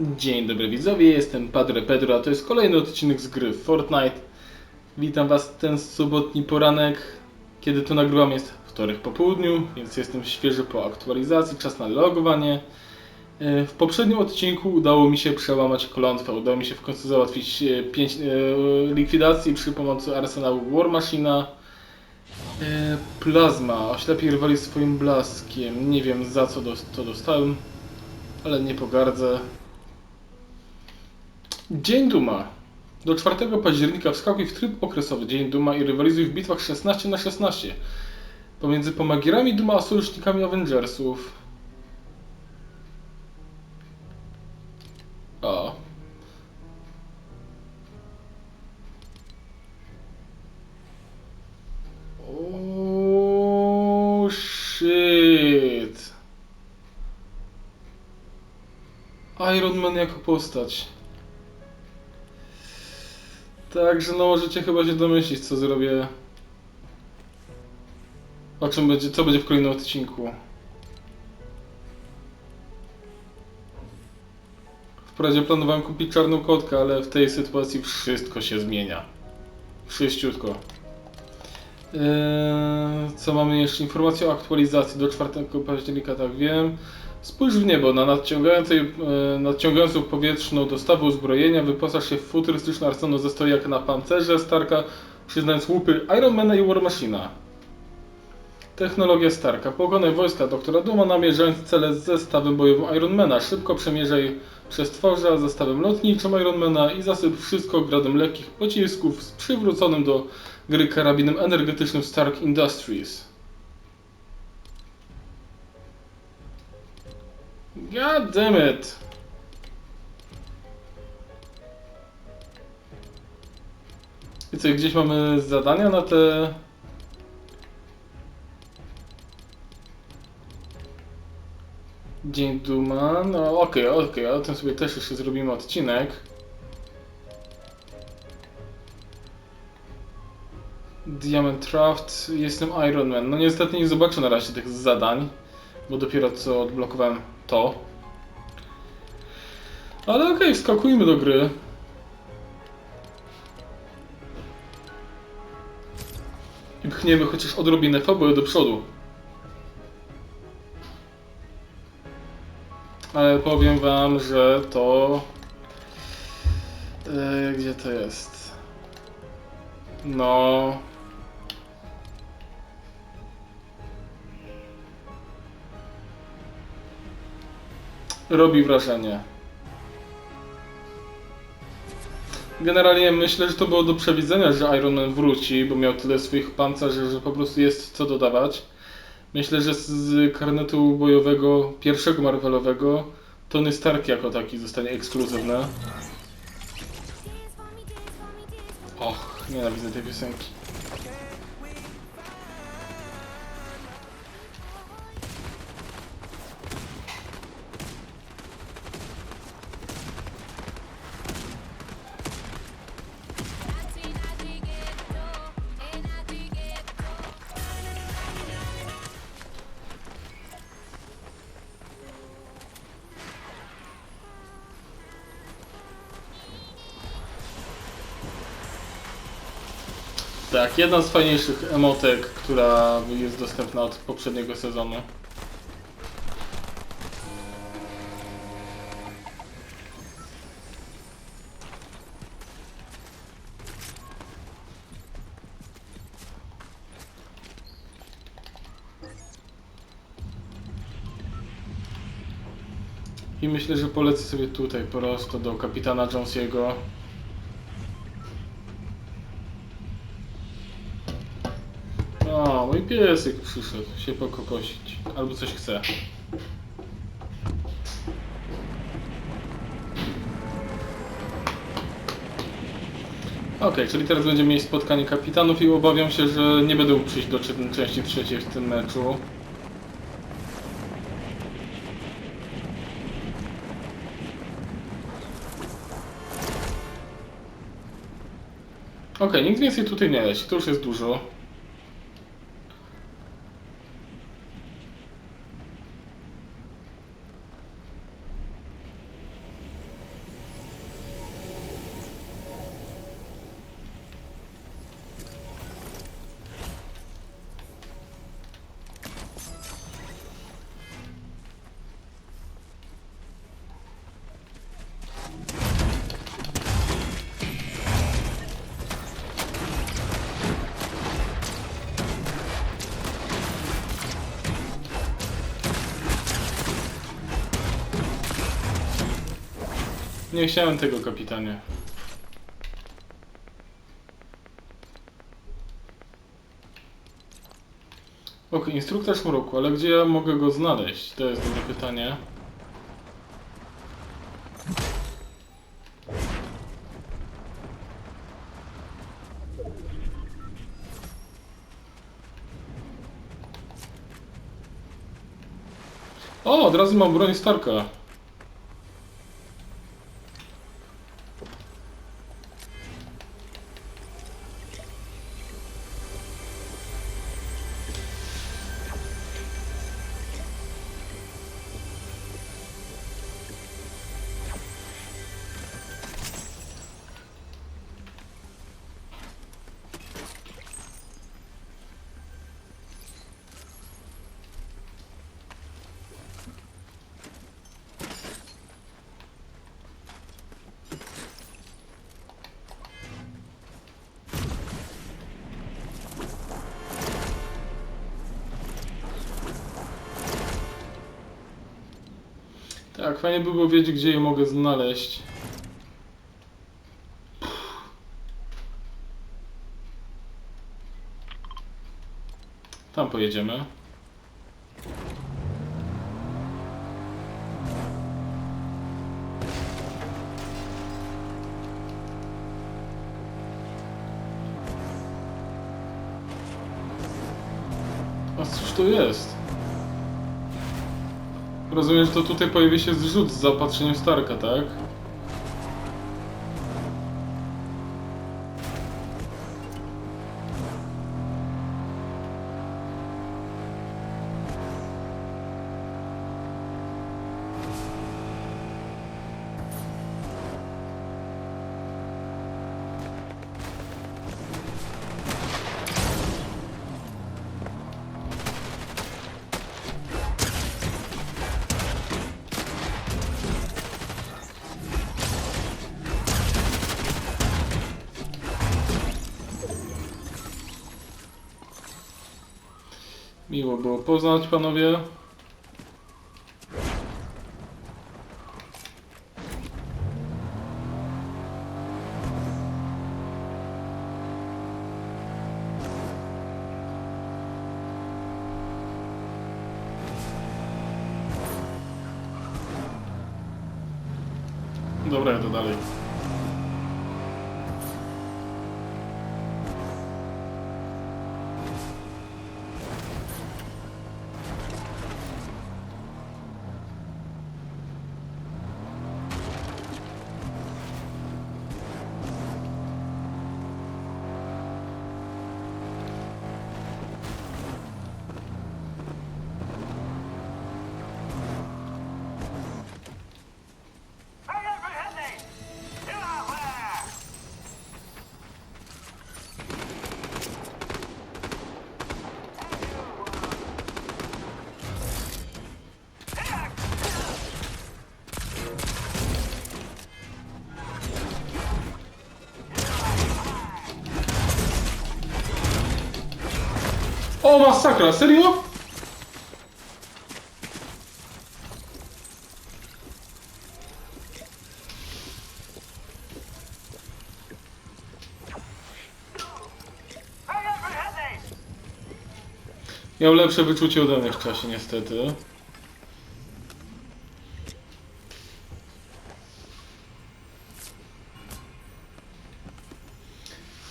Dzień dobry widzowie, jestem Padre Pedro, a to jest kolejny odcinek z gry Fortnite. Witam was ten sobotni poranek. Kiedy to nagrywam jest wtorek po południu, więc jestem świeży po aktualizacji, czas na logowanie. E, W poprzednim odcinku udało mi się przełamać klątwę, udało mi się w końcu załatwić 5 likwidacji przy pomocy arsenału War Machina. E, Plazma, oślepi rywali swoim blaskiem. Nie wiem za co to dostałem, ale nie pogardzę. Dzień Duma. Do 4 października wskakuj w tryb okresowy Dzień Duma i rywalizuj w bitwach 16 na 16 pomiędzy pomagierami Duma a sojusznikami Avengersów. O. Shit. Iron Man jako postać. Także no możecie chyba się domyślić co zrobię. O czym będzie, co będzie w kolejnym odcinku. Wprawdzie planowałem kupić czarną kotkę, ale w tej sytuacji wszystko się zmienia. Wszyściutko. Eee, co mamy jeszcze? Informacje o aktualizacji do 4 października, tak wiem. Spójrz w niebo na e, nadciągającą powietrzną dostawę uzbrojenia, wyposaż się w futurystyczny arsenał ze stojaka na pancerze Starka, przyznając łupy Ironmana i War Machina. Technologia Starka. Pokonaj wojska doktora Duma, namierzając cele z zestawem bojowym Ironmana. Szybko przemierzaj przez tworza zestawem lotniczym Ironmana i zasyp wszystko gradem lekkich pocisków z przywróconym do gry karabinem energetycznym Stark Industries. God damn it! I co, gdzieś mamy zadania na te... Dzień Duma, no okej, okej, o tym sobie też jeszcze zrobimy odcinek. Diamond Raft, jestem Iron Man. No niestety nie zobaczę na razie tych zadań, bo dopiero co odblokowałem to. Ale okej, wskakujmy do gry. I pchniemy chociaż odrobinę fabuły do przodu. Ale powiem wam, że to... E, gdzie to jest? No... Robi wrażenie. Generalnie myślę, że to było do przewidzenia, że Iron Man wróci, bo miał tyle swoich pancerzy, że po prostu jest co dodawać. Myślę, że z karnetu bojowego pierwszego Marvelowego Tony Stark jako taki zostanie ekskluzywny. Och, nienawidzę tej piosenki. Tak, jedna z fajniejszych emotek, która jest dostępna od poprzedniego sezonu. I myślę, że polecę sobie tutaj prosto do kapitana Jonesiego. Piesek przyszedł się pokokosić. Albo coś chce. Okej, czyli teraz będziemy mieć spotkanie kapitanów i obawiam się, że nie będę przyjść do części trzeciej w tym meczu. Okej, nikt więcej tutaj nie leci, to już jest dużo. Nie chciałem tego, kapitanie. Ok, instruktor mroku, ale gdzie ja mogę go znaleźć? To jest dobre pytanie. O, od razu mam broń Starka. Tak, fajnie by było wiedzieć, gdzie je mogę znaleźć. Tam pojedziemy. A cóż to jest? Rozumiem, że to tutaj pojawi się zrzut z zaopatrzeniem Starka, tak? Miło było poznać, panowie. O, masakra, serio? Miał lepsze wyczucie ode mnie w czasie, niestety.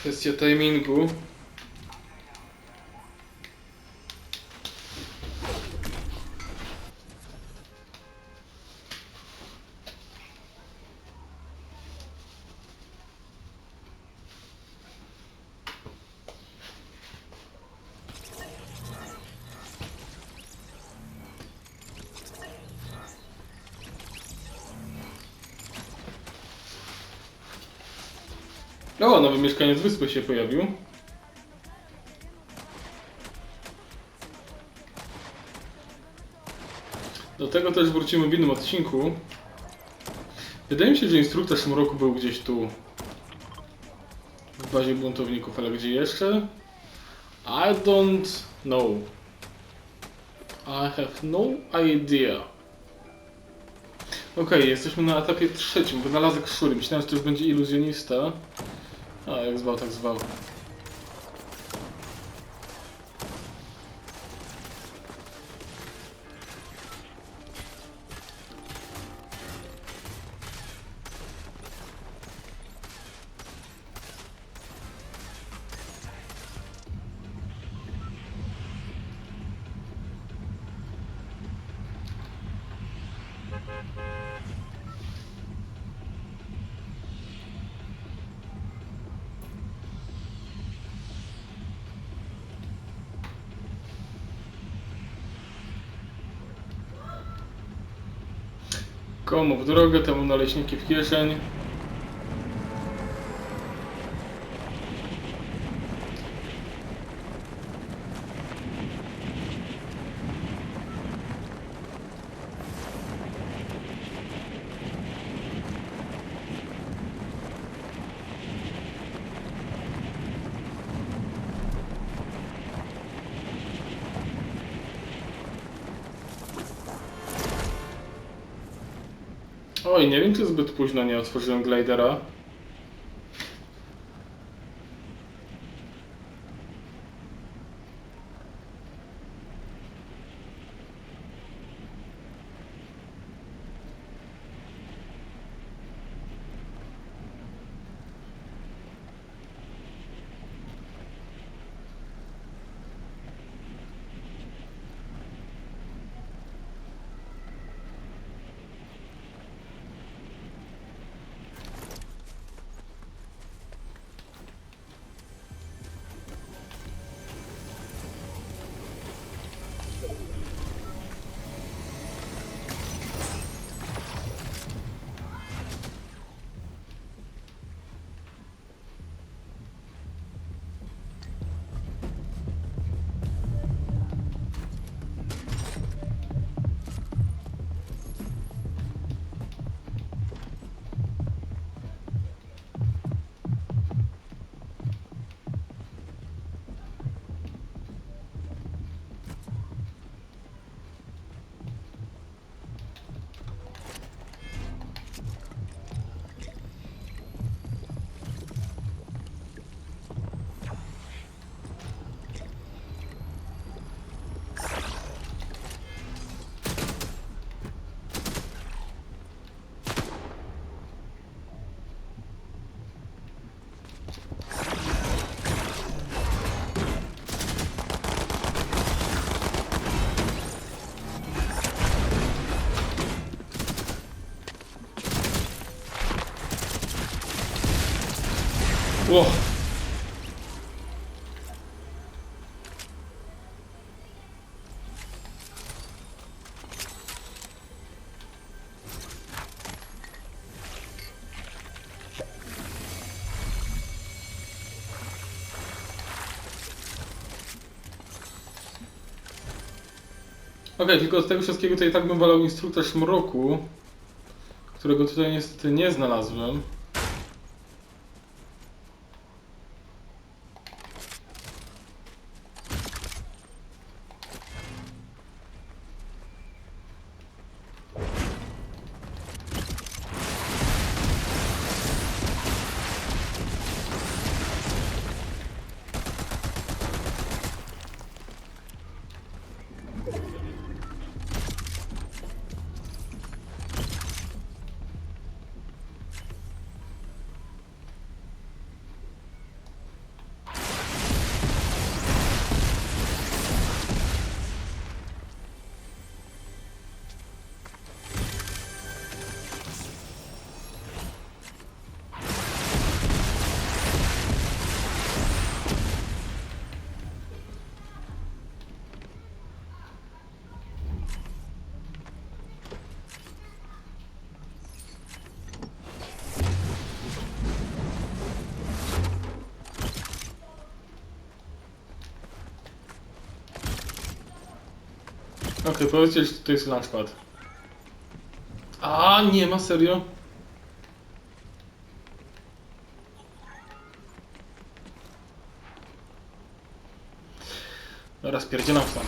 Kwestia timingu. O, nowy mieszkaniec wyspy się pojawił. Do tego też wrócimy w innym odcinku. Wydaje mi się, że instruktor Szmroku był gdzieś tu. W bazie buntowników, ale gdzie jeszcze? I don't know. I have no idea. Okej, jesteśmy na etapie trzecim. Wynalazek szury. Myślałem, że to już będzie iluzjonista. Jak zwał, tak zwał. Komu w drogę, temu naleśniki w kieszeń. Oj, nie wiem, czy zbyt późno nie otworzyłem glidera. Okej, tylko z tego wszystkiego to i tak bym wolał instruktor mroku, którego tutaj niestety nie znalazłem. Okej, powiedzcie, że to jest launchpad. A nie ma, serio? Teraz pierdzielam stąd.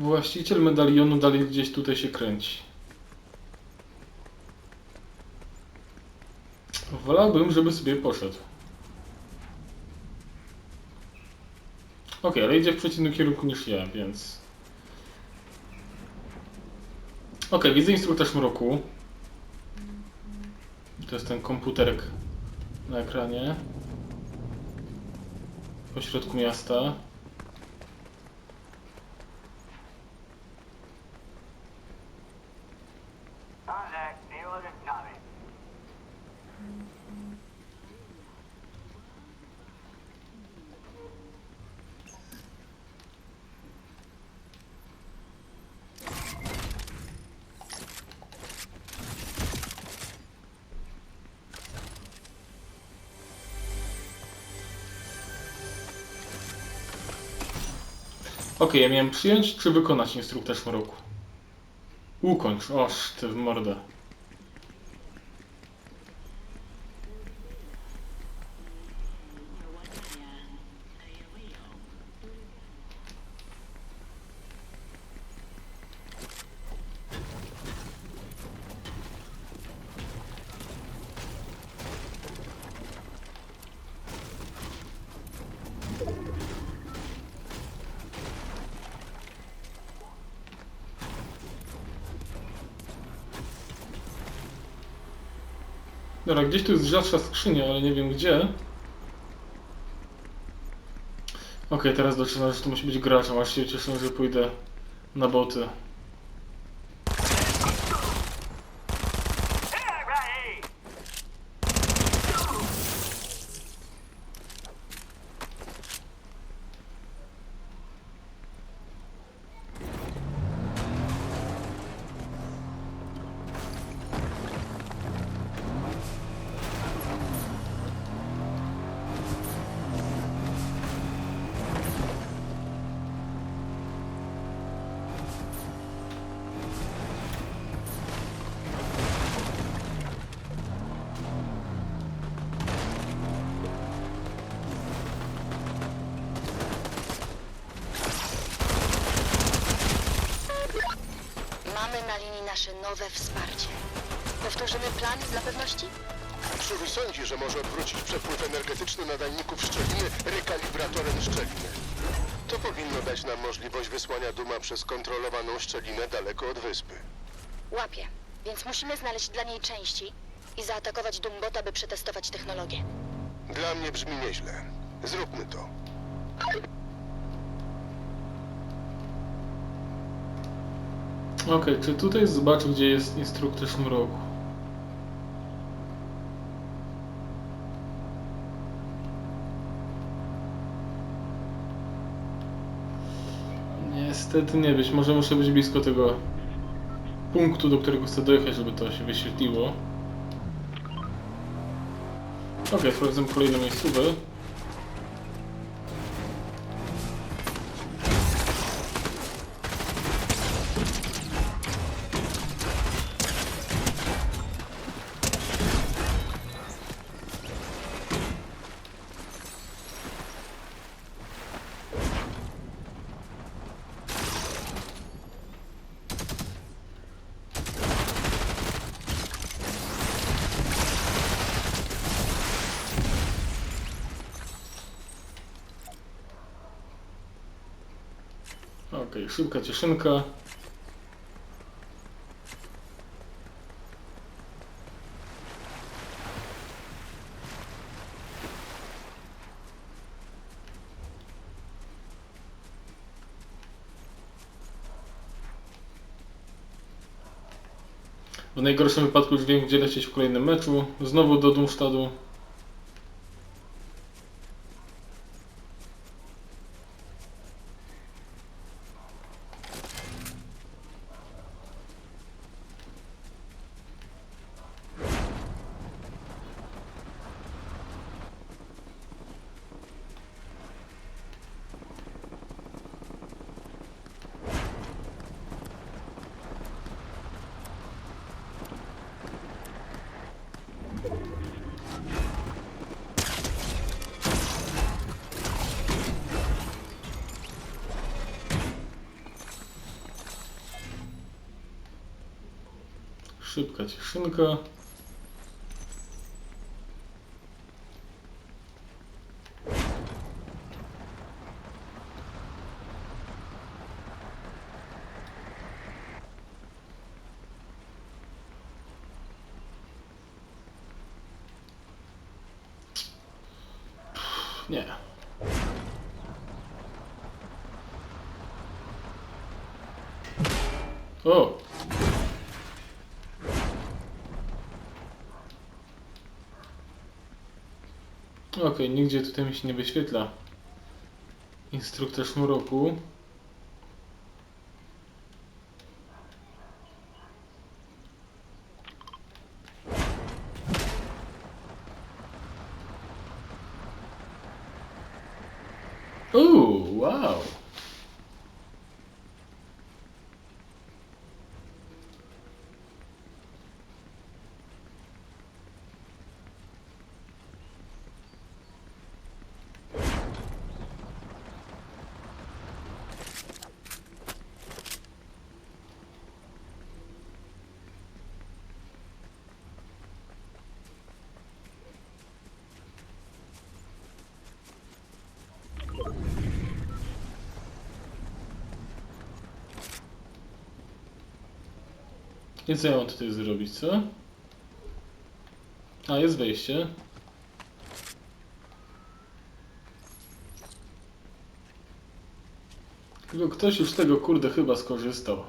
Właściciel medalionu dalej gdzieś tutaj się kręci. Wolałbym, żeby sobie poszedł. Okej, ale idzie w przeciwnym kierunku niż ja, więc... Okej, widzę instruktorz mroku. To jest ten komputerek na ekranie. Po środku miasta. Okej, ja miałem przyjąć czy wykonać instruktaż mroku? Ukończ, oż ty w mordę. Dobra, gdzieś tu jest rzadsza skrzynia, ale nie wiem gdzie. Okej, teraz doczytam, że to musi być graczem, aż się cieszę, że pójdę na boty. Nasze nowe wsparcie. Powtórzymy plan dla pewności? Krzywy sądzi, że może odwrócić przepływ energetyczny nadajników szczeliny rekalibratorem szczeliny. To powinno dać nam możliwość wysłania Duma przez kontrolowaną szczelinę daleko od wyspy. Łapie. Więc musimy znaleźć dla niej części i zaatakować Dumbota, by przetestować technologię. Dla mnie brzmi nieźle. Zróbmy to. Okej, czy tutaj zobaczę, gdzie jest instruktorz mroku? Niestety nie być. Może muszę być blisko tego punktu, do którego chcę dojechać, żeby to się wyświetliło. Okej, sprawdzam kolejne miejscówę. Szybka cieszynka. W najgorszym wypadku wiem, gdzie lecieć w kolejnym meczu. Znowu do Dumstadu. Szybka cieszynka. Nie. O! Okej, nigdzie tutaj mi się nie wyświetla. Instruktor mroku. Uuu, wow. I co ja mam tutaj zrobić, co? A, jest wejście. Tylko ktoś już tego kurde chyba skorzystał.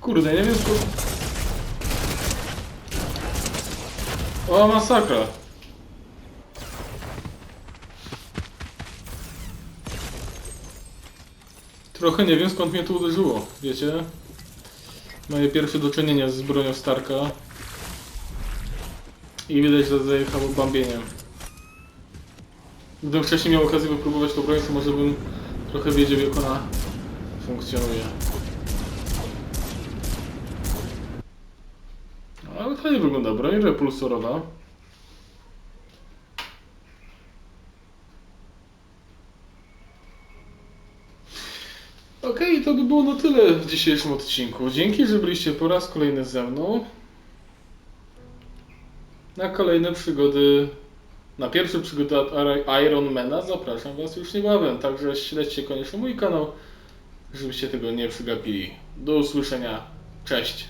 Kurde, nie wiem skąd... O, masakra. Trochę nie wiem skąd mnie tu uderzyło, wiecie? Moje pierwsze do czynienia z bronią Starka. I widać, że zajechało bambieniem. Gdybym wcześniej miał okazję wypróbować tą broń, to może bym trochę wiedział jak ona funkcjonuje. Ale fajnie wygląda broń repulsorowa. Okej, to by było na tyle w dzisiejszym odcinku. Dzięki, że byliście po raz kolejny ze mną. Na kolejne przygody, na pierwsze przygody Ironmana zapraszam Was już niebawem. Także śledźcie koniecznie mój kanał, żebyście tego nie przegapili. Do usłyszenia. Cześć.